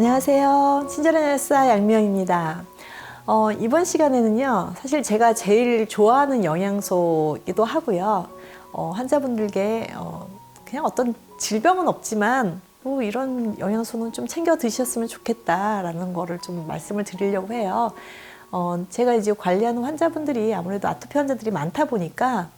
안녕하세요. 친절한 열사 양미영입니다. 어, 이번 시간에는요, 사실 제가 제일 좋아하는 영양소이기도 하고요. 어, 환자분들께 어, 그냥 어떤 질병은 없지만 뭐 이런 영양소는 좀 챙겨 드셨으면 좋겠다라는 거를 좀 말씀을 드리려고 해요. 어, 제가 이제 관리하는 환자분들이 아무래도 아토피 환자들이 많다 보니까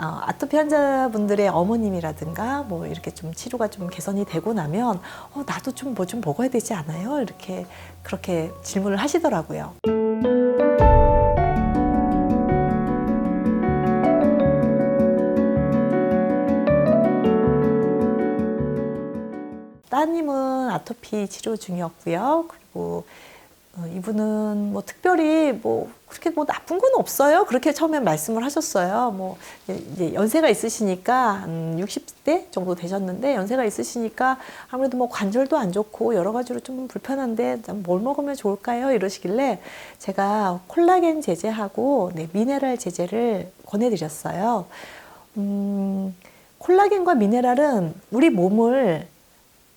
어, 아토피 환자분들의 어머님이라든가 뭐 이렇게 좀 치료가 좀 개선이 되고 나면 어, 나도 좀뭐 좀 먹어야 되지 않아요? 이렇게 그렇게 질문을 하시더라고요. 따님은 아토피 치료 중이었고요. 그리고 어, 이분은 뭐 특별히 뭐 그렇게 뭐 나쁜 건 없어요. 그렇게 처음에 말씀을 하셨어요. 뭐 이제 연세가 있으시니까 한 60대 정도 되셨는데 연세가 있으시니까 아무래도 뭐 관절도 안 좋고 여러 가지로 좀 불편한데 뭘 먹으면 좋을까요? 이러시길래 제가 콜라겐 제제하고 네, 미네랄 제제를 권해드렸어요. 음, 콜라겐과 미네랄은 우리 몸을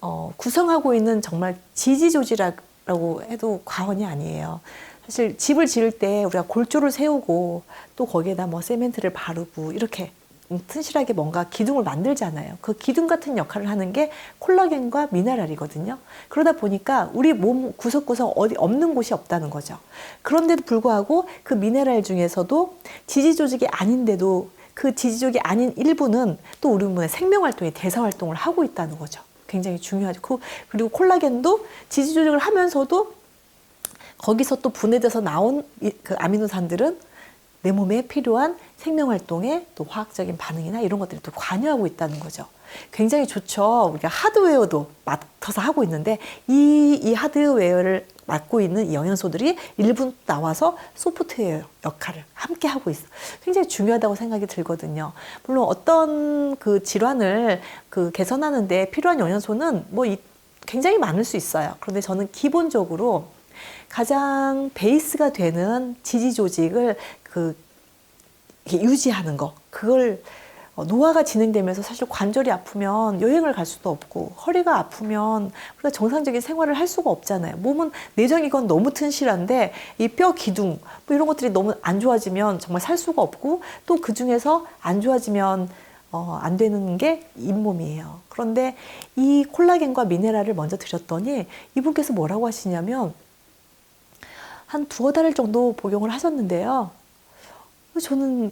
어, 구성하고 있는 정말 지지조지라고 해도 과언이 아니에요. 사실 집을 지을 때 우리가 골조를 세우고 또 거기에다 뭐 세멘트를 바르고 이렇게 튼실하게 뭔가 기둥을 만들잖아요. 그 기둥 같은 역할을 하는 게 콜라겐과 미네랄이거든요. 그러다 보니까 우리 몸 구석구석 어디 없는 곳이 없다는 거죠. 그런데도 불구하고 그 미네랄 중에서도 지지 조직이 아닌데도 그 지지족이 아닌 일부는 또 우리 몸의 생명 활동에 대사 활동을 하고 있다는 거죠. 굉장히 중요하죠. 그- 그리고 콜라겐도 지지 조직을 하면서도 거기서 또 분해돼서 나온 이- 그 아미노산들은 내 몸에 필요한 생명 활동에 또 화학적인 반응이나 이런 것들이 또 관여하고 있다는 거죠. 굉장히 좋죠. 우리가 하드웨어도 맡아서 하고 있는데 이, 이 하드웨어를 맡고 있는 이 영양소들이 일부 나와서 소프트웨어 역할을 함께 하고 있어. 굉장히 중요하다고 생각이 들거든요. 물론 어떤 그 질환을 그 개선하는데 필요한 영양소는 뭐 이- 굉장히 많을 수 있어요. 그런데 저는 기본적으로 가장 베이스가 되는 지지 조직을 그 유지하는 거 그걸 어, 노화가 진행되면서 사실 관절이 아프면 여행을 갈 수도 없고 허리가 아프면 우리가 정상적인 생활을 할 수가 없잖아요. 몸은 내장이건 너무 튼실한데 이 뼈 기둥 뭐 이런 것들이 너무 안 좋아지면 정말 살 수가 없고 또 그 중에서 안 좋아지면 어, 안 되는 게 잇몸이에요. 그런데 이 콜라겐과 미네랄을 먼저 드렸더니 이분께서 뭐라고 하시냐면 한 두어 달 정도 복용을 하셨는데요. 저는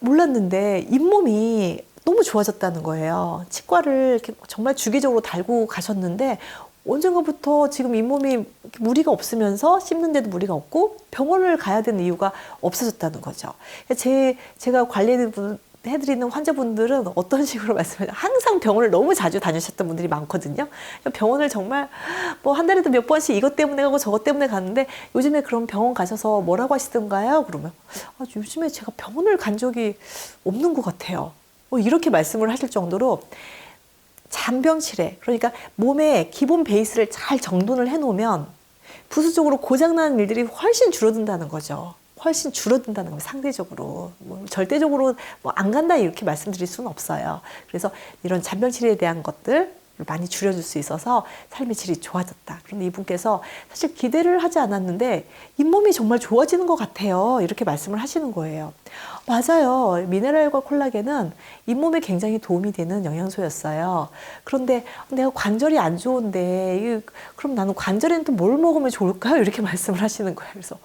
몰랐는데 잇몸이 너무 좋아졌다는 거예요. 치과를 정말 주기적으로 달고 가셨는데 언젠가부터 지금 잇몸이 무리가 없으면서 씹는데도 무리가 없고 병원을 가야 되는 이유가 없어졌다는 거죠. 제 제가 관리해드리는 해드리는 환자분들은 어떤 식으로 말씀하세요? 항상 병원을 너무 자주 다니셨던 분들이 많거든요. 병원을 정말 뭐 한 달에도 몇 번씩 이것 때문에 가고 저것 때문에 가는데 요즘에 그럼 병원 가셔서 뭐라고 하시던가요? 그러면 아, 요즘에 제가 병원을 간 적이 없는 것 같아요. 뭐 이렇게 말씀을 하실 정도로 잔병치레 그러니까 몸의 기본 베이스를 잘 정돈을 해놓으면 부수적으로 고장나는 일들이 훨씬 줄어든다는 거죠. 훨씬 줄어든다는 겁니다. 상대적으로. 뭐 절대적으로 뭐 안 간다 이렇게 말씀드릴 수는 없어요. 그래서 이런 잔병 치레에 대한 것들 많이 줄여줄 수 있어서 삶의 질이 좋아졌다. 그런데 이분께서 사실 기대를 하지 않았는데 잇몸이 정말 좋아지는 것 같아요. 이렇게 말씀을 하시는 거예요. 맞아요. 미네랄과 콜라겐은 잇몸에 굉장히 도움이 되는 영양소였어요. 그런데 내가 관절이 안 좋은데 이- 그럼 나는 관절에는 또 뭘 먹으면 좋을까요? 이렇게 말씀을 하시는 거예요. 그래서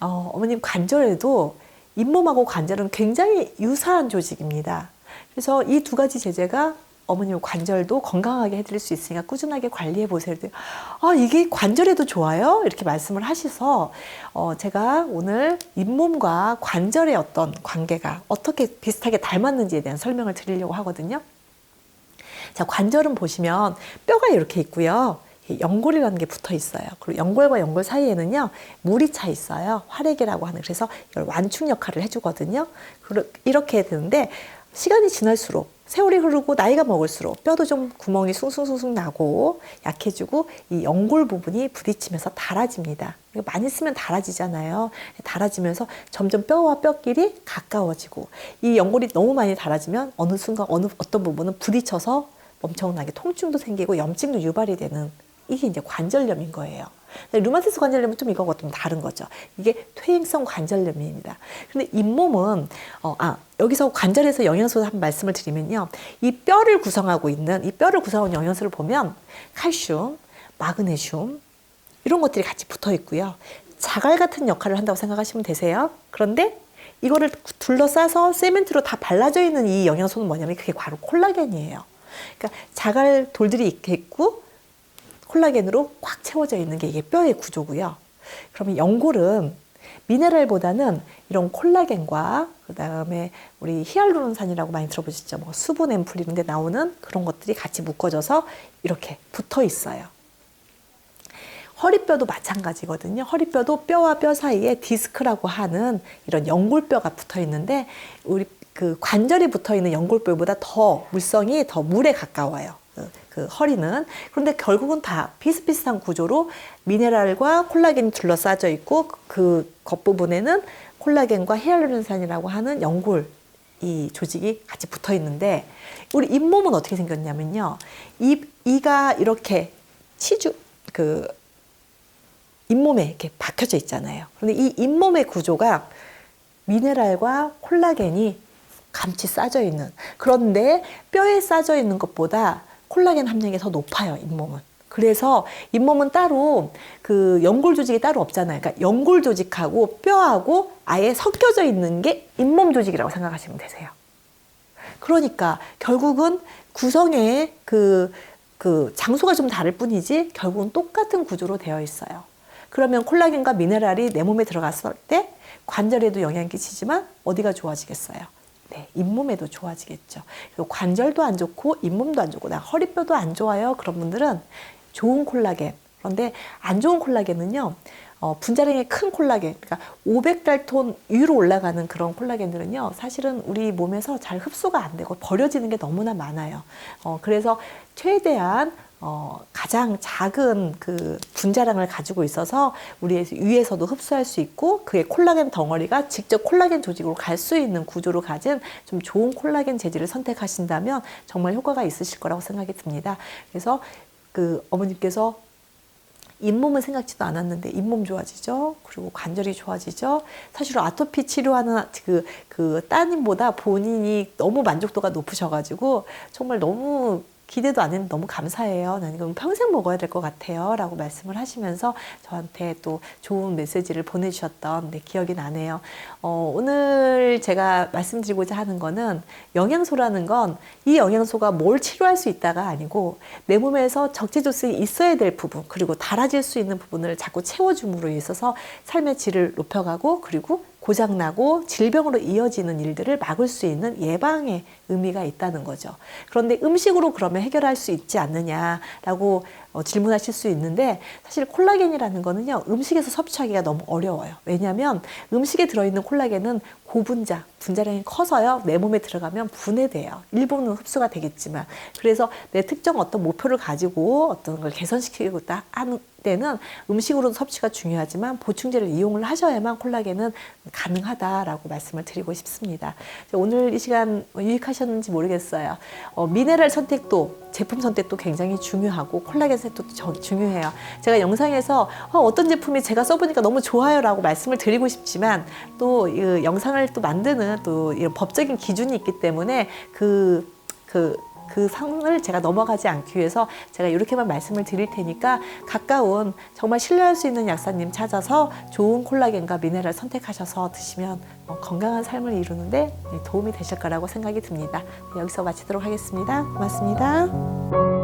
어, 어머님 관절에도 잇몸하고 관절은 굉장히 유사한 조직입니다. 그래서 이 두 가지 제제가 어머님 관절도 건강하게 해드릴 수 있으니까 꾸준하게 관리해 보세요. 아 이게 관절에도 좋아요? 이렇게 말씀을 하셔서 어, 제가 오늘 잇몸과 관절의 어떤 관계가 어떻게 비슷하게 닮았는지에 대한 설명을 드리려고 하거든요. 자, 관절은 보시면 뼈가 이렇게 있고요. 이 연골이 라는 게 붙어 있어요. 그리고 연골과 연골 사이에는요, 물이 차 있어요. 활액이라고 하는. 그래서 이걸 완충 역할을 해주거든요. 이렇게 되는데, 시간이 지날수록, 세월이 흐르고 나이가 먹을수록 뼈도 좀 구멍이 숭숭숭숭 나고 약해지고 이 연골 부분이 부딪히면서 닳아집니다. 많이 쓰면 닳아지잖아요. 닳아지면서 점점 뼈와 뼈끼리 가까워지고 이 연골이 너무 많이 닳아지면 어느 순간 어느 어떤 부분은 부딪혀서 엄청나게 통증도 생기고 염증도 유발이 되는 이게 이제 관절염인 거예요. 근데 류마티스 관절염은 좀 이거하고 좀 다른 거죠. 이게 퇴행성 관절염입니다. 근데 잇몸은 어, 아 여기서 관절에서 영양소 한 말씀을 드리면요, 이 뼈를 구성하고 있는 이 뼈를 구성하는 영양소를 보면 칼슘, 마그네슘 이런 것들이 같이 붙어 있고요. 자갈 같은 역할을 한다고 생각하시면 되세요. 그런데 이거를 둘러싸서 세멘트로 다 발라져 있는 이 영양소는 뭐냐면 그게 바로 콜라겐이에요. 그러니까 자갈 돌들이 있겠고 콜라겐으로 꽉 채워져 있는 게 이게 뼈의 구조고요. 그러면 연골은 미네랄보다는 이런 콜라겐과 그 다음에 우리 히알루론산이라고 많이 들어보셨죠? 뭐 수분 앰플 이런 데 나오는 그런 것들이 같이 묶어져서 이렇게 붙어 있어요. 허리뼈도 마찬가지거든요. 허리뼈도 뼈와 뼈 사이에 디스크라고 하는 이런 연골뼈가 붙어 있는데 우리 그 관절이 붙어 있는 연골뼈보다 더 물성이 더 물에 가까워요. 그, 그 허리는 그런데 결국은 다 비슷비슷한 구조로 미네랄과 콜라겐이 둘러싸져 있고 그 겉부분에는 콜라겐과 히알루론산이라고 하는 연골 이 조직이 같이 붙어 있는데 우리 잇몸은 어떻게 생겼냐면요. 이 이가 이렇게 치주 그 잇몸에 이렇게 박혀져 있잖아요. 그런데 이 잇몸의 구조가 미네랄과 콜라겐이 감치 싸져 있는 그런데 뼈에 싸져 있는 것보다 콜라겐 함량이 더 높아요 잇몸은. 그래서 잇몸은 따로 그 연골 조직이 따로 없잖아요. 그러니까 연골 조직하고 뼈하고 아예 섞여져 있는 게 잇몸 조직이라고 생각하시면 되세요. 그러니까 결국은 구성의 그, 그 장소가 좀 다를 뿐이지 결국은 똑같은 구조로 되어 있어요. 그러면 콜라겐과 미네랄이 내 몸에 들어갔을 때 관절에도 영향 끼치지만 어디가 좋아지겠어요? 네, 잇몸에도 좋아지겠죠. 그리고 관절도 안 좋고 잇몸도 안 좋고 나 허리뼈도 안 좋아요. 그런 분들은 좋은 콜라겐. 그런데 안 좋은 콜라겐은요. 어, 분자량이 큰 콜라겐, 그러니까 500달톤 위로 올라가는 그런 콜라겐들은요, 사실은 우리 몸에서 잘 흡수가 안 되고 버려지는 게 너무나 많아요. 어, 그래서 최대한 어, 가장 작은 그 분자량을 가지고 있어서 우리 위에서도 흡수할 수 있고 그의 콜라겐 덩어리가 직접 콜라겐 조직으로 갈 수 있는 구조로 가진 좀 좋은 콜라겐 재질을 선택하신다면 정말 효과가 있으실 거라고 생각이 듭니다. 그래서 그 어머님께서 잇몸은 생각지도 않았는데 잇몸 좋아지죠. 그리고 관절이 좋아지죠. 사실 아토피 치료하는 그, 그 따님보다 본인이 너무 만족도가 높으셔가지고 정말 너무 기대도 안 했는데 너무 감사해요. 나는 이건 평생 먹어야 될 것 같아요. 라고 말씀을 하시면서 저한테 또 좋은 메시지를 보내주셨던 네, 기억이 나네요. 어, 오늘 제가 말씀드리고자 하는 거는 영양소라는 건 이 영양소가 뭘 치료할 수 있다가 아니고 내 몸에서 적재조성이 있어야 될 부분 그리고 달아질 수 있는 부분을 자꾸 채워줌으로 있어서 삶의 질을 높여가고 그리고 고장나고 질병으로 이어지는 일들을 막을 수 있는 예방의 의미가 있다는 거죠. 그런데 음식으로 그러면 해결할 수 있지 않느냐라고 어, 질문하실 수 있는데 사실 콜라겐이라는 거는요 음식에서 섭취하기가 너무 어려워요. 왜냐하면 음식에 들어있는 콜라겐은 고분자, 분자량이 커서요 내 몸에 들어가면 분해돼요. 일부는 흡수가 되겠지만 그래서 내 특정 어떤 목표를 가지고 어떤 걸 개선시키고자 하는 때는 음식으로도 섭취가 중요하지만 보충제를 이용을 하셔야만 콜라겐은 가능하다라고 말씀을 드리고 싶습니다. 오늘 이 시간 유익하셨는지 모르겠어요. 어, 미네랄 선택도 제품 선택도 굉장히 중요하고 콜라겐 선택도 중요해요. 제가 영상에서 어, 떤 제품이 제가 써보니까 너무 좋아요라고 말씀을 드리고 싶지만 또 이 영상을 또 만드는 또 이런 법적인 기준이 있기 때문에 그, 그, 그 상을 제가 넘어가지 않기 위해서 제가 이렇게만 말씀을 드릴 테니까 가까운 정말 신뢰할 수 있는 약사님 찾아서 좋은 콜라겐과 미네랄 선택하셔서 드시면 어, 건강한 삶을 이루는데 도움이 되실 거라고 생각이 듭니다. 여기서 마치도록 하겠습니다. 고맙습니다.